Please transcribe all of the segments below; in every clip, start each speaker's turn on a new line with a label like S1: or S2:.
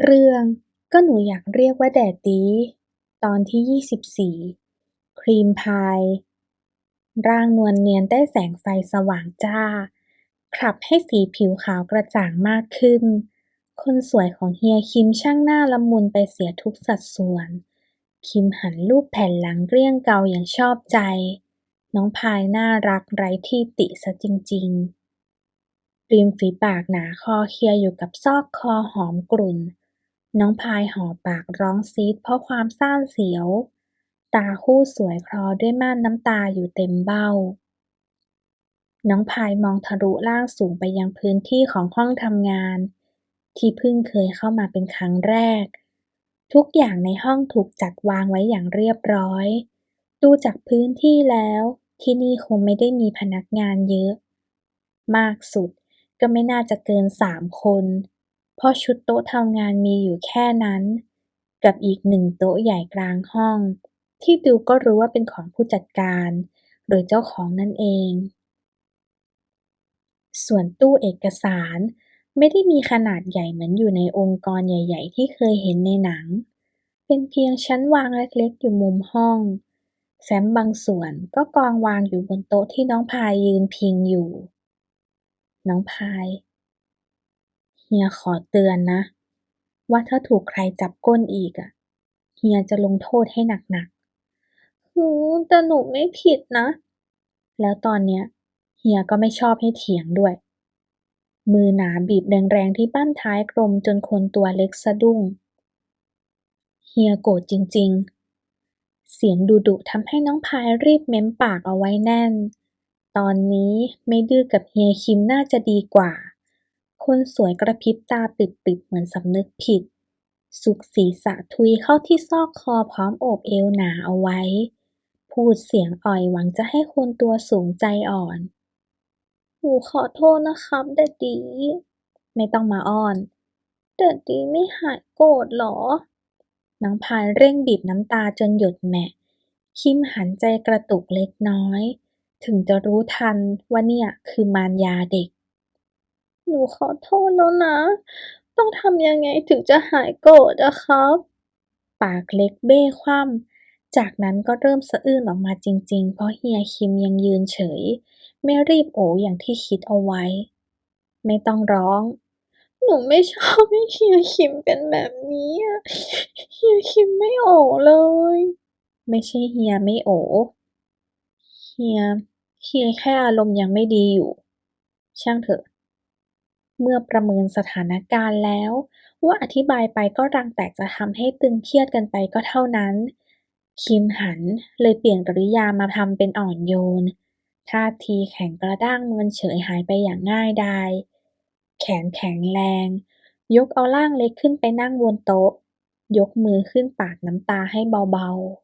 S1: เรื่อง ก็หนูอยากเรียกว่าแดดดีตอนที่ยี่สิบสี่ ครีมพาย ร่างนวลเนียนได้แสงไฟสว่างจ้าคลับให้สีผิวขาวกระจ่างมากขึ้น คนสวยของเฮียคิมช่างหน้าละมุนไปเสียทุกสัดส่วน คิมหันรูปแผ่นหลังเกลี้ยงเกาอย่างชอบใจ น้องพายน่ารักไร้ที่ติซะจริง ๆ ริมฝีปากหนาคอเคลียอยู่กับซอกคอหอมกรุ่น น้องพายห่อปากร้องซีดเพราะความซ่านเสียว ตาคู่สวยคลอด้วยม่านน้ำตาอยู่เต็มเบ้า น้องพายมองทะลุล่างสูงไปยังพื้นที่ของห้องทำงาน ที่เพิ่งเคยเข้ามาเป็นครั้งแรก ทุกอย่างในห้องถูกจัดวางไว้อย่างเรียบร้อย ดูจากพื้นที่แล้ว ที่นี่คงไม่ได้มีพนักงานเยอะ มากสุด ก็ไม่น่าจะเกินสามคน เพราะชุดโต๊ะทำงานมีอยู่แค่นั้น กับอีกหนึ่งโต๊ะใหญ่กลางห้อง ที่ดูก็รู้ว่าเป็นของผู้จัดการ หรือเจ้าของนั่นเอง ส่วนตู้เอกสารไม่ได้มีขนาดใหญ่เหมือนอยู่ในองค์กรใหญ่ ๆ ที่เคยเห็นในหนัง เป็นเพียงชั้นวางเล็กๆ อยู่มุมห้องแฟ้มบางส่วนก็กองวางอยู่บนโต๊ะที่น้องพายยืนพิงอยู่ น้องพาย เฮียขอเตือนนะ ว่าถ้าถูกใครจับก้นอีกอะเฮียจะลงโทษให้หนักๆหือแต่หนูไม่ผิดนะ แล้วตอนเนี้ย เฮียก็ไม่ชอบให้เถียงด้วย มือหนาบีบแรงๆที่บั้นท้ายกลมจนคนตัวเล็กสะดุ้ง เฮียโกรธจริงๆ เสียงดุๆทำให้น้องพายรีบเม้มปากเอาไว้แน่น ตอนนี้ไม่ดื้อกับเฮียคิมน่าจะดีกว่า คนสวยกระพริบตาปิบๆเหมือนสำนึกผิด สุกศีรษะทุยเข้าที่ซอกคอพร้อมโอบเอวหนาเอาไว้ พูดเสียงอ่อยหวังจะให้คนตัวสูงใจอ่อน หนูขอโทษนะครับแดดดีไม่ต้องมาอ้อนแดดดีไม่หายโกรธหรอน้องพายเร่งบีบน้ำตาจนหยดแหมะคิมหันใจกระตุกเล็กน้อย ถึงจะรู้ทันว่าเนี่ยคือมารยาเด็ก หนูขอโทษแล้วนะ ต้องทำยังไงถึงจะหายโกรธอะครับ ปากเล็กเบ้คว่ำจากนั้นก็เริ่มสะอื้นออกมาจริง ๆ เพราะเฮียคิมยังยืนเฉย ไม่รีบโออย่างที่คิดเอาไว้ ไม่ต้องร้องหนูไม่ชอบให้เฮียคิมเป็นแบบนี้เฮียคิมไม่โอเลย ไม่ใช่เฮียไม่โอ เฮีย เฮียแค่อารมณ์ยังไม่ดีอยู่ ช่างเถอะ เมื่อประเมินสถานการณ์แล้ว ว่าอธิบายไปก็รังแต่จะทำให้ตึงเครียดกันไปก็เท่านั้น คิมหันเลยเปลี่ยนกริยามาทำเป็นอ่อนโยน ท่าทีแข็งกระด้างมันเฉยหายไปอย่างง่ายดาย แขนแข็งแรง ยกเอาร่างเล็กขึ้นไปนั่งบนโต๊ะ ยกมือขึ้นปาดน้ำตาให้เบาๆ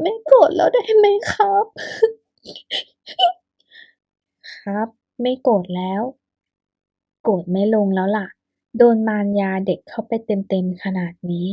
S1: ไม่โกรธแล้วได้ไหมครับ ครับ ไม่โกรธแล้ว โกรธไม่ลงแล้วล่ะ โดนมารยาเด็กเข้าไปเต็มๆขนาดนี้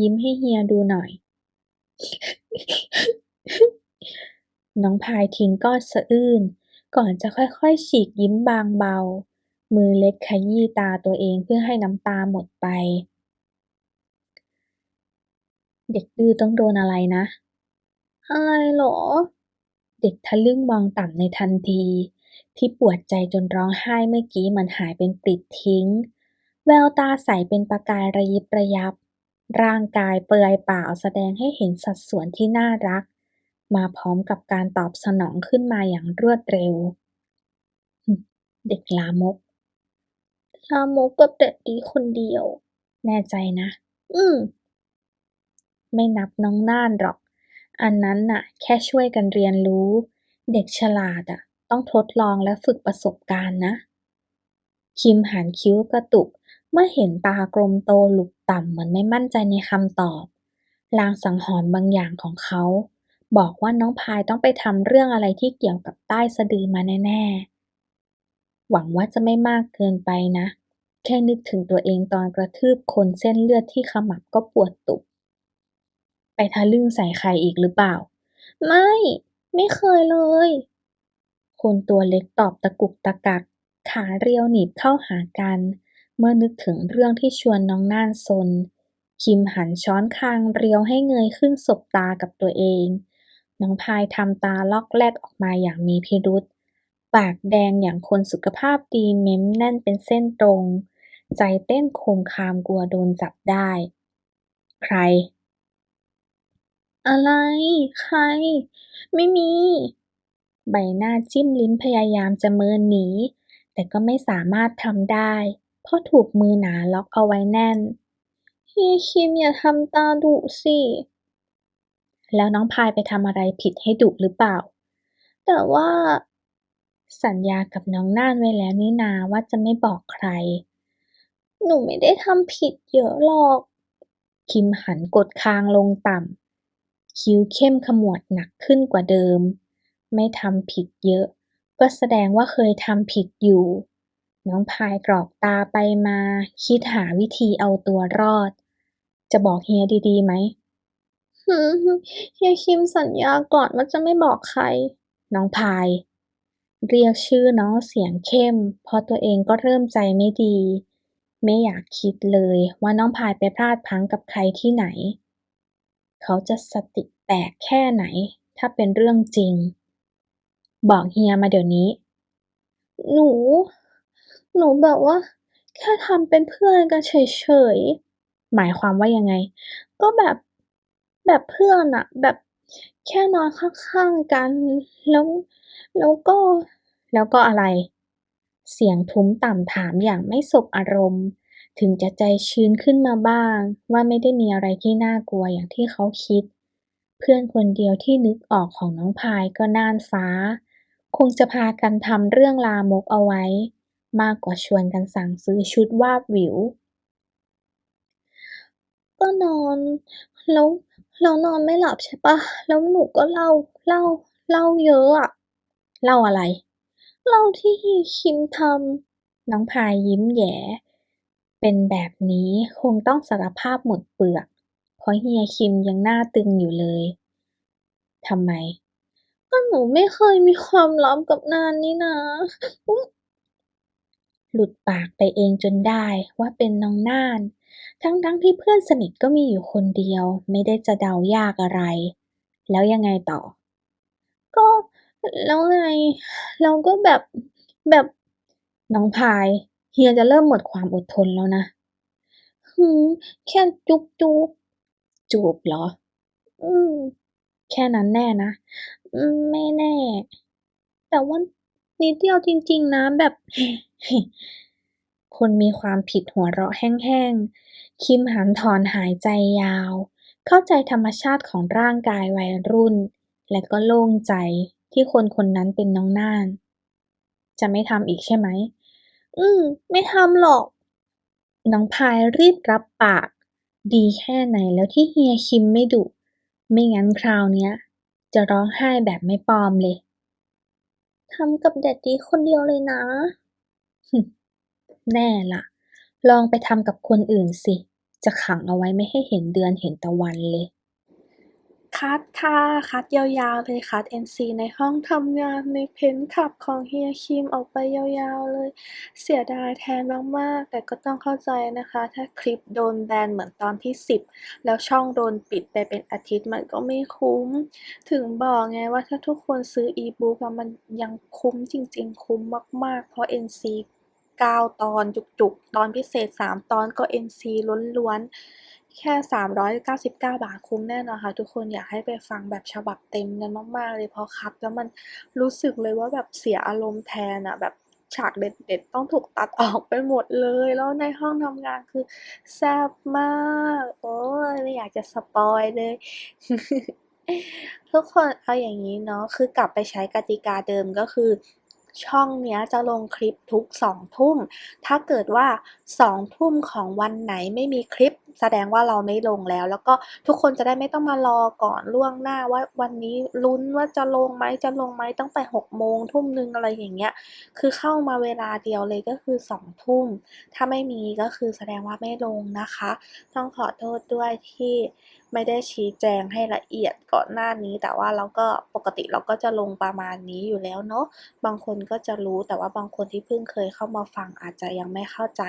S1: ยิ้มให้เฮียดูหน่อย น้องพายทิ้งก้อนสะอื้น ก่อนจะค่อยๆฉีกยิ้มบางเบา มือเล็กขยี้ตาตัวเองเพื่อให้น้ำตาหมดไปเด็กดื้อต้องโดนอะไรนะ อะไรหรอ เด็กทะลึ่งมองต่ำในทันที ที่ปวดใจจนร้องไห้เมื่อกี้มันหายเป็นปลิดทิ้ง แววตาใสเป็นประกายระยิบระยับ ร่างกายเปลือยเปล่าแสดงให้เห็นสัดส่วนที่น่ารัก มาพร้อมกับการตอบสนองขึ้นมาอย่างรวดเร็ว เด็กลามกลามกกับแดดดีคนเดียว แน่ใจนะ อืมไม่นับน้องน่านหรอก อันนั้นน่ะ แค่ช่วยกันเรียนรู้ เด็กฉลาดอะ ต้องทดลองและฝึกประสบการณ์นะ คิมหันคิ้วกระตุก เมื่อเห็นตากลมโตหลุกต่ำเหมือนไม่มั่นใจในคำตอบ ลางสังหรณ์บางอย่างของเขา บอกว่าน้องพายต้องไปทำเรื่องอะไรที่เกี่ยวกับใต้สะดือมาแน่ ๆ หวังว่าจะไม่มากเกินไปนะ แค่นึกถึงตัวเองตอนกระทืบคนเส้นเลือดที่ขมับก็ปวดตุบ ไปทะลึ่งใส่ใครอีกหรือเปล่า ไม่ ไม่เคยเลย คนตัวเล็กตอบตะกุกตะกัก ขาเรียวหนีบเข้าหากัน เมื่อนึกถึงเรื่องที่ชวนน้องน่านซน คิมหันช้อนคางเรียวให้เงยขึ้นสบตากับตัวเอง น้องพายทำตาล็อกแลกออกมาอย่างมีพิรุษ ปากแดงอย่างคนสุขภาพดีเม้มแน่นเป็นเส้นตรง ใจเต้นโคมคามกลัวโดนจับได้ ใคร อะไร ใคร ไม่มี ใบหน้าจิ้มลิ้มพยายามจะเมินหนี แต่ก็ไม่สามารถทำได้ เพราะถูกมือหนาล็อกเอาไว้แน่นเฮีคิมอย่าทำตาดุสิ แล้วน้องพายไปทำอะไรผิดให้ดุหรือเปล่า แต่ว่า สัญญากับน้องน่านไว้แล้วนี่นาว่าจะไม่บอกใคร หนูไม่ได้ทำผิดเยอะหรอก คิมหันกดคางลงต่ำ คิ้วเข้มขมวดหนักขึ้นกว่าเดิม ไม่ทำผิดเยอะ ก็แสดงว่าเคยทำผิดอยู่ น้องพายกรอกตาไปมา คิดหาวิธีเอาตัวรอด จะบอกเฮียดีๆไหมหืมเฮียคิมสัญญาก่อนว่าจะไม่บอกใคร น้องพาย เรียกชื่อน้องเสียงเข้ม เพราะตัวเองก็เริ่มใจไม่ดี ไม่อยากคิดเลยว่าน้องพายไปพลาดพลั้งกับใครที่ไหน เขาจะสติแตกแค่ไหน ถ้าเป็นเรื่องจริง บอกเฮียมาเดี๋ยวนี้ หนู หนูแบบว่า แค่ทำเป็นเพื่อนกันเฉยๆ หมายความว่ายังไง ก็แบบแบบเพื่อนอะแบบแค่นอนข้างๆกัน แล้วแล้วก็ แล้วก็อะไร เสียงทุ้มต่ำถามอย่างไม่สบอารมณ์ ถึงจะใจชื้นขึ้นมาบ้าง ว่าไม่ได้มีอะไรที่น่ากลัวอย่างที่เขาคิด เพื่อนคนเดียวที่นึกออกของน้องพายก็น่านฟ้า คงจะพากันทำเรื่องลามกเอาไว้ มากกว่าชวนกันสั่งซื้อชุดวาบหวิว ก็นอนแล้วแล้วนอนไม่หลับใช่ปะแล้วหนูก็เล่าเล่าเล่าเยอะอะเล่าอะไร เล่าที่คิมทำน้องพายยิ้มแย่ เป็นแบบนี้คงต้องสารภาพหมดเปลือก เพราะเฮียคิมยังหน้าตึงอยู่เลย ทำไม ก็หนูไม่เคยมีความลับกับนานนี่นาหลุดปากไปเองจนได้ว่าเป็นน้องน่าน ทั้งๆที่เพื่อนสนิทก็มีอยู่คนเดียว ไม่ได้จะเดายากอะไร แล้วยังไงต่อ ก็แล้วไงเราก็แบบแบบน้องพาย เฮียจะเริ่มหมดความอดทนแล้วนะหือแค่จุ๊บจุ๊บจูบเหรอ อืม แค่นั้นแน่นะอืมไม่แน่ แต่ว่านิดเดียวจริง ๆนะแบบ คนมีความผิดหัวเราะแห้งๆ คิมหันถอนหายใจยาว เข้าใจธรรมชาติของร่างกายวัยรุ่น และก็โล่งใจที่คนคนนั้นเป็นน้องน่าน จะไม่ทำอีกใช่ไหม อืม ไม่ทำหรอก น้องพายรีบรับปาก ดีแค่ไหนแล้วที่เฮียคิมไม่ดุ ไม่งั้นคราวเนี้ย จะร้องไห้แบบไม่ปลอมเลย ทำกับแดดดีคนเดียวเลยนะหึแน่ล่ะ ลองไปทำกับคนอื่นสิ จะขังเอาไว้ไม่ให้เห็นเดือนเห็นตะวันเลย คัดค่ะ คัดยาวๆเลยคัด NC ในห้องทำงานในเพนท์คลับของเฮียคิมออกไปยาวๆเลย เสียดายแทนมากๆ แต่ก็ต้องเข้าใจนะคะ ถ้าคลิปโดนแบนเหมือนตอนที่ 10 แล้วช่องโดนปิดไปเป็นอาทิตย์มันก็ไม่คุ้ม ถึงบอกไงว่าถ้าทุกคนซื้ออีบุ๊กมันยังคุ้มจริงๆ คุ้มมากๆ เพราะ NC 9 ตอนจุกๆ ตอนพิเศษ 3 ตอนก็ NC ล้วนๆ แค่ 399 บาทคุ้มแน่นอนค่ะ ทุกคนอยากให้ไปฟังแบบฉบับเต็มกันมาก ๆ เลยเพราะคัดแล้วมันรู้สึกเลยว่าแบบเสียอารมณ์แทนอะแบบฉากเด็ด ๆ ต้องถูกตัดออกไปหมดเลย แล้วในห้องทำงานคือแซ่บมาก โอ๊ยไม่อยากจะสปอยเลย ทุกคนเอาอย่างงี้เนาะคือกลับไปใช้กติกาเดิมก็คือ ช่องเนี้ยจะลงคลิปทุก2ทุ่ม ถ้าเกิดว่า2ทุ่มของวันไหนไม่มีคลิป แสดงว่าเราไม่ลงแล้ว แล้วก็ทุกคนจะได้ไม่ต้องมารอก่อนล่วงหน้าว่าวันนี้ลุ้นว่าจะลงไหมจะลงไหมตั้งแต่6โมงทุ่มหนึ่งอะไรอย่างเงี้ย คือเข้ามาเวลาเดียวเลยก็คือ2ทุ่ม ถ้าไม่มีก็คือแสดงว่าไม่ลงนะคะ ต้องขอโทษด้วยที่ ไม่ได้ชี้แจงให้ละเอียดก่อนหน้านี้ แต่ว่าเราก็ปกติเราก็จะลงประมาณนี้อยู่แล้วเนาะบางคนก็จะรู้แต่ว่าบางคนที่เพิ่งเคยเข้ามาฟังอาจจะยังไม่เข้าใจ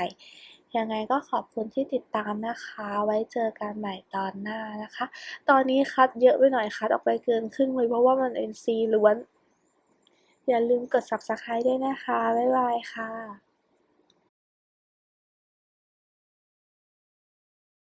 S2: ยังไงก็ขอบคุณที่ติดตามนะคะ ไว้เจอกันใหม่ตอนหน้านะคะ ตอนนี้คัดเยอะไปหน่อยคัดออกไปเกินครึ่งเลยเพราะว่ามัน NC ล้วน อย่าลืมกด Subscribe ด้วยนะคะ บ๊ายบายค่ะ